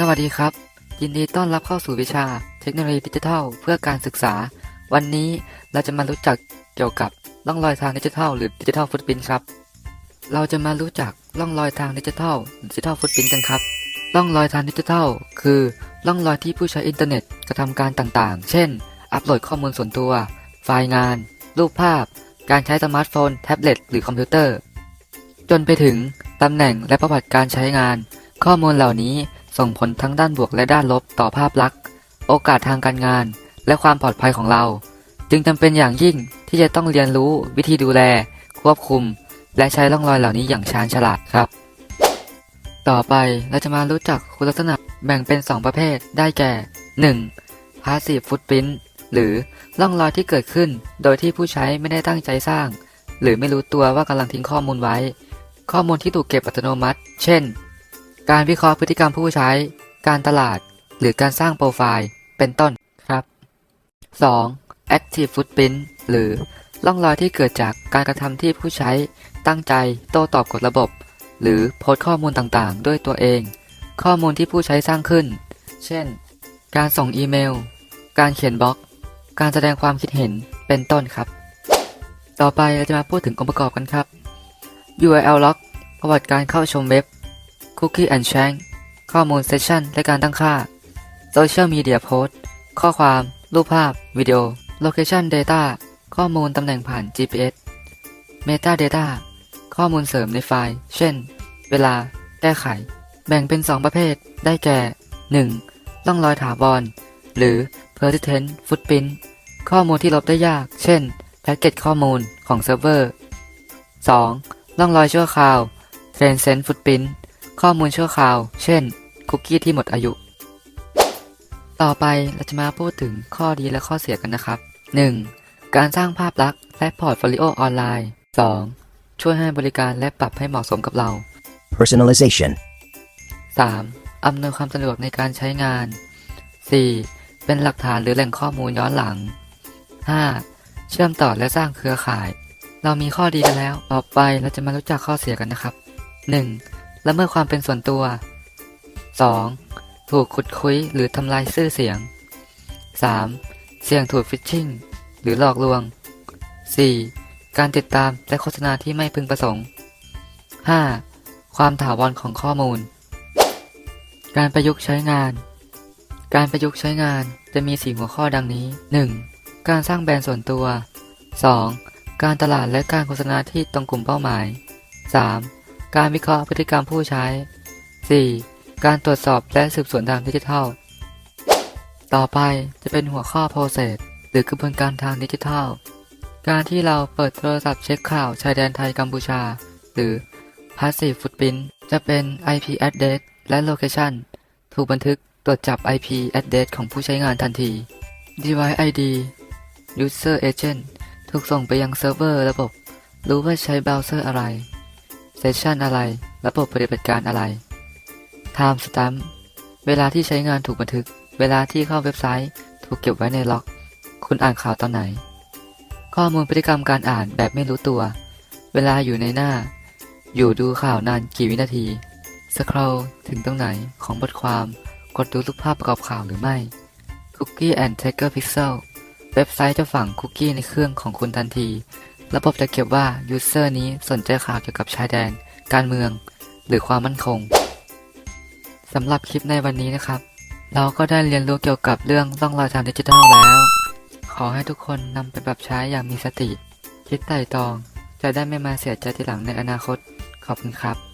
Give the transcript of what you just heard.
สวัสดีครับ ยินดีต้อนรับเข้าสู่วิชาเทคโนโลยีดิจิทัลเพื่อการศึกษา วันนี้เราจะมารู้จักเกี่ยวกับร่องรอยทางดิจิทัลหรือดิจิทัลฟุตพินครับ เราจะมารู้จักร่องรอยทางดิจิทัลดิจิทัลฟุตพินกันครับร่องรอยทางดิจิทัล คือร่องรอยที่ผู้ใช้อินเทอร์เน็ตกระทำการต่างๆ เช่น อัปโหลดข้อมูลส่วนตัว ไฟล์งาน รูปภาพ การใช้สมาร์ทโฟน แท็บเล็ต หรือคอมพิวเตอร์ จนไปถึงตำแหน่งและประวัติการใช้งาน ข้อมูลเหล่านี้ ส่งผลทั้งด้านบวกและด้านลบต่อภาพลักษณ์ โอกาสทางการงาน และความปลอดภัยของเรา จึงจำเป็นอย่างยิ่งที่จะต้องเรียนรู้วิธีดูแล ควบคุม และใช้ร่องรอยเหล่านี้อย่างชาญฉลาดครับ ต่อไปเราจะมารู้จักคุณลักษณะแบ่งเป็น 2 ประเภทได้แก่ 1. Passive Footprint หรือร่องรอยที่เกิดขึ้น โดยที่ผู้ใช้ไม่ได้ตั้งใจสร้าง หรือไม่รู้ตัวว่ากำลังทิ้งข้อมูลไว้ ข้อมูลที่ถูกเก็บอัตโนมัติ เช่น การวิเคราะห์พฤติกรรมผู้ใช้ การตลาด หรือการสร้างโปรไฟล์ เป็นต้นครับ 2. Active Footprint หรือร่องรอยที่เกิดจากการกระทำที่ผู้ใช้ตั้งใจโต้ตอบกับระบบ หรือโพสต์ข้อมูลต่างๆ ด้วยตัวเอง ข้อมูลที่ผู้ใช้สร้างขึ้น เช่น การส่งอีเมล การเขียนบล็อก การแสดงความคิดเห็นเป็นต้นครับ ต่อไปเราจะมาพูดถึงองค์ประกอบกันครับ URL log ประวัติการเข้าชมเว็บ Cookie and Shank ข้อมูลเซสชันและการตั้งค่า Social Media Post ข้อความ รูปภาพ วิดีโอ Location Data ข้อมูลตำแหน่งผ่าน GPS Metadata ข้อมูลเสริมในไฟล์ เช่น เวลา แก้ไข แบ่งเป็น 2 ประเภท ได้แก่ 1. ต้องรอยถาวร หรือ Persistent Footprint ข้อมูลที่ลบได้ยาก เช่น แพ็กเกจข้อมูลของเซิร์ฟเวอร์ 2. ร่องรอยชั่วคราว Transient Footprint ข้อมูลชั่วคราว เช่น คุกกี้ที่หมดอายุ ต่อไปเราจะมาพูดถึงข้อดีและข้อเสียกันนะครับ 1. การสร้างภาพลักษณ์และพอร์ตโฟลิโอออนไลน์ 2. ช่วยให้บริการและปรับให้เหมาะสมกับเรา Personalization. 3. อำนวยความสะดวกในการใช้งาน 4. เป็นหลักฐานหรือแหล่งข้อมูลย้อนหลัง 5. เชื่อมต่อและสร้างเครือข่าย เรามีข้อดีกันแล้ว ต่อไปเราจะมารู้จักข้อเสียกันนะครับ 1. ละเมิดความเป็นส่วนตัว 2. ถูกขุดคุยหรือทำลายชื่อเสียง 3. เสี่ยงถูกฟิชชิงหรือหลอกลวง 4. การติดตามและโฆษณาที่ไม่พึงประสงค์ 5. ความถาวรของข้อมูล การประยุกต์ใช้งาน การประยุกต์ใช้งานจะมี 4 หัวข้อดังนี้ 1. การสร้างแบรนด์ส่วนตัว 2. การตลาดและการโฆษณาที่ตรงกลุ่มเป้าหมาย 3. การวิเคราะห์พฤติกรรมผู้ใช้ 4. การตรวจสอบและสืบสวนทางดิจิทัล ต่อไปจะเป็นหัวข้อ process หรือกระบวนการทางดิจิทัล การที่เราเปิดโทรศัพท์เช็คข่าวชายแดนไทยกัมพูชา หรือ Passive Footprint จะเป็น IP address และ Location ถูกบันทึกตรวจจับ IP address ของผู้ใช้งานทันที Device ID User Agent ถูกส่งไปยังเซิร์ฟเวอร์ระบบ รู้ว่าใช้เบราว์เซอร์อะไร Session อะไร ระบบปฏิบัติการอะไร Time Stamp เวลาที่ใช้งานถูกบันทึก เวลาที่เข้าเว็บไซต์ ถูกเก็บไว้ในล็อก คุณอ่านข่าวตอนไหน ข้อมูลพฤติกรรมการอ่านแบบไม่รู้ตัว เวลาอยู่ในหน้า อยู่ดูข่าวนานกี่วินาที สครอลถึงตรงไหนของบทความ กดดูรูปภาพประกอบข่าวหรือไม่ Cookie and Tracker Pixel เว็บไซต์จะฝังคุกกี้ในเครื่องของคุณทันที ระบบจะเก็บว่ายูเซอร์นี้สนใจข่าวเกี่ยวกับชายแดน การเมือง หรือความมั่นคงสำหรับคลิปในวันนี้นะครับ เราก็ได้เรียนรู้เกี่ยวกับเรื่องร่องรอยทางดิจิทัลแล้ว ขอให้ทุกคนนำไปปรับใช้อย่างมีสติ คิดไตร่ตรอง จะได้ไม่มาเสียใจทีหลังในอนาคต ขอบคุณครับ